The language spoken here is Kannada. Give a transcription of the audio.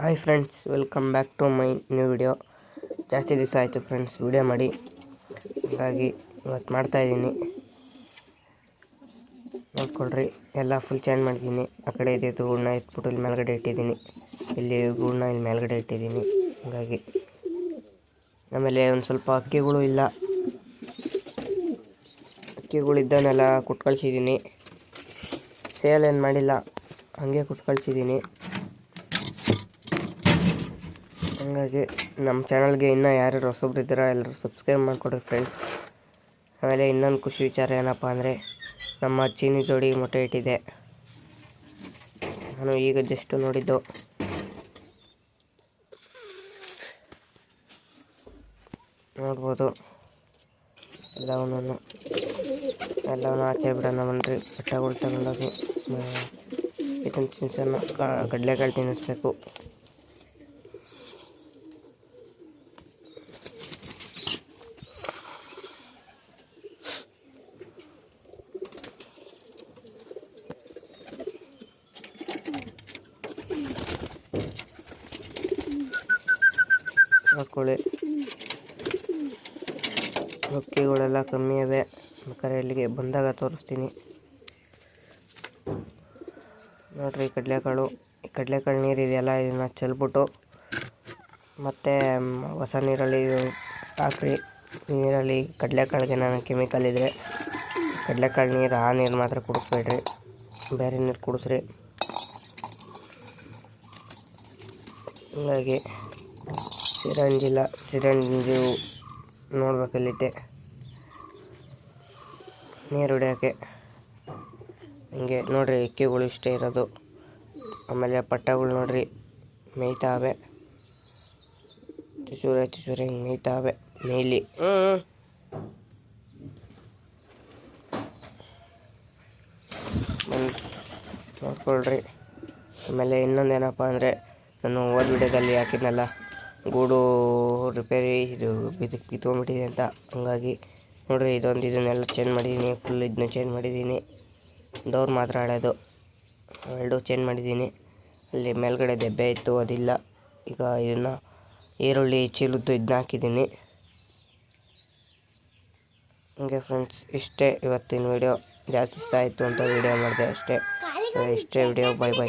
Hi friends welcome back to my new video ಜಾಸ್ತಿ ದಿವಸ ಆಯಿತು ಫ್ರೆಂಡ್ಸ್ ವಿಡಿಯೋ ಮಾಡಿ. ಹಾಗಾಗಿ ಇವತ್ತು ಮಾಡ್ತಾಯಿದ್ದೀನಿ ನೋಡ್ಕೊಳ್ರಿ, ಎಲ್ಲ ಫುಲ್ ಚೇಂಜ್ ಮಾಡಿದ್ದೀನಿ ಆ ಕಡೆ ಇದ್ದಿದ್ದು ಗೂಡನ್ನ ಎತ್ಬಿಟ್ಟು ಇಲ್ಲಿ ಮೇಲ್ಗಡೆ ಇಟ್ಟಿದ್ದೀನಿ. ಇಲ್ಲಿ ಗೂಡನ್ನ ಇಲ್ಲಿ ಮೇಲ್ಗಡೆ ಇಟ್ಟಿದ್ದೀನಿ. ಹಾಗಾಗಿ ಆಮೇಲೆ ಒಂದು ಸ್ವಲ್ಪ ಅಕ್ಕಿಗಳು ಇಲ್ಲ. ಅಕ್ಕಿಗಳು ಇದ್ದವನ್ನೆಲ್ಲ ಕೊಟ್ಟು ಸೇಲ್ ಏನು ಮಾಡಿಲ್ಲ, ಹಾಗೆ ಕೊಟ್ಟು ಹಂಗಾಗಿ ನಮ್ಮ ಚಾನಲ್ಗೆ ಇನ್ನೂ ಯಾರ್ಯಾರು ಹೊಸಬ್ರು ಇದ್ದೀರಾ, ಎಲ್ಲರೂ ಸಬ್ಸ್ಕ್ರೈಬ್ ಮಾಡಿಕೊಡ್ರಿ ಫ್ರೆಂಡ್ಸ್ ಆಮೇಲೆ ಇನ್ನೊಂದು ಖುಷಿ ವಿಚಾರ ಏನಪ್ಪ ಅಂದರೆ, ನಮ್ಮ ಚೀನಿ ಜೋಡಿ ಮೊಟ್ಟೆ ಇಟ್ಟಿದೆ ನಾನು ಈಗ ಜಸ್ಟ್ ನೋಡಿದ್ದು. ನೋಡ್ಬೋದು. ಎಲ್ಲವನ್ನು ಎಲ್ಲವನ್ನು ಆಚೆ ಬಿಡೋಣ ಬನ್ನಿರಿ ಬೆಟ್ಟಗಳು ತಗೊಂಡೋಗಿ ಇದನ್ನು ತಿನ್ಸೋಣ ಕಡಲೆಕಾಳು ತಿನ್ನಿಸ್ಬೇಕು. ಹಾಕೊಳ್ಳಿ. ಅಕ್ಕಿಗಳೆಲ್ಲ ಕಮ್ಮಿ ಇವೆ. ಬೇಕಾದ್ರೆ ಇಲ್ಲಿಗೆ ಬಂದಾಗ ತೋರಿಸ್ತೀನಿ. ನೋಡ್ರಿ ಕಡಲೆಕಾಳು. ಈ ಕಡಲೆಕಾಳು ನೀರು ಇದೆಯಲ್ಲ, ಇದನ್ನು ಚೆಲ್ಬಿಟ್ಟು ಮತ್ತು ಹೊಸ ನೀರಲ್ಲಿ ಹಾಕ್ರಿ. ನೀರಲ್ಲಿ ಕಡಲೆಕಾಳಿಗೆ ನಾನು ಕೆಮಿಕಲ್ ಇದ್ದರೆ ಕಡಲೆಕಾಳು ನೀರು, ಆ ನೀರು ಮಾತ್ರ ಕುಡಿಸ್ಬೇಡ್ರಿ. ಬೇರೆ ನೀರು ಕುಡಿಸ್ರಿ. ಹಂಗಾಗಿ ಸಿರಂಜಿಲ್ಲ ಸಿರಂಜು ನೋಡ್ಬೇಕಲ್ಲಿದ್ದೆ ನೀರು ಹೊಡಿಯೋಕ್ಕೆ ಹಿಂಗೆ ನೋಡಿರಿ ಎಕ್ಕಿಗಳು ಇಷ್ಟೇ ಇರೋದು. ಆಮೇಲೆ ಪಟ್ಟಗಳು ನೋಡಿರಿ, ಮೇಯ್ತಾವೆ. ಚೂರೆ ಚೂರೆ ಹಿಂಗೆ ಮೇಯ್ತಾವೆ, ಮೇಯ್ಲಿ. ನೋಡ್ಕೊಳ್ರಿ. ಆಮೇಲೆ ಇನ್ನೊಂದೇನಪ್ಪ ಅಂದರೆ, ನಾನು ಹೋದ ವಿಡಿಯೋದಲ್ಲಿ ಹಾಕಿದ್ನಲ್ಲ ಗೂಡು ರಿಪೇರಿ ಇದು ಬಿದ್ದು ಕಿತ್ಕೊಂಡ್ಬಿಟ್ಟಿದೆ ಅಂತ. ಹಂಗಾಗಿ ನೋಡಿರಿ ಇದೊಂದು ಇದನ್ನೆಲ್ಲ ಚೇಂಜ್ ಮಾಡಿದ್ದೀನಿ ಫುಲ್ ಇದನ್ನ ಚೇಂಜ್ ಮಾಡಿದ್ದೀನಿ ಡೋರ್ ಮಾತ್ರ ಹಳೇದು ಎರಡು ಚೇಂಜ್ ಮಾಡಿದ್ದೀನಿ ಅಲ್ಲಿ ಮೇಲ್ಗಡೆ ದೆಬ್ಬೆ ಇತ್ತು, ಅದಿಲ್ಲ. ಈಗ ಇದನ್ನು ಈರುಳ್ಳಿ, ಚೀಲದ್ದು ಇದನ್ನ ಹಾಕಿದ್ದೀನಿ ಹಂಗೆ ಫ್ರೆಂಡ್ಸ್ ಇಷ್ಟೇ ಇವತ್ತಿನ ವಿಡಿಯೋ ಜಾಸ್ತಿ ಇಷ್ಟ ಆಯಿತು ಅಂತ ವಿಡಿಯೋ ಮಾಡಿದೆ ಅಷ್ಟೇ. ಇಷ್ಟೇ ವಿಡಿಯೋ ಬೈ ಬೈ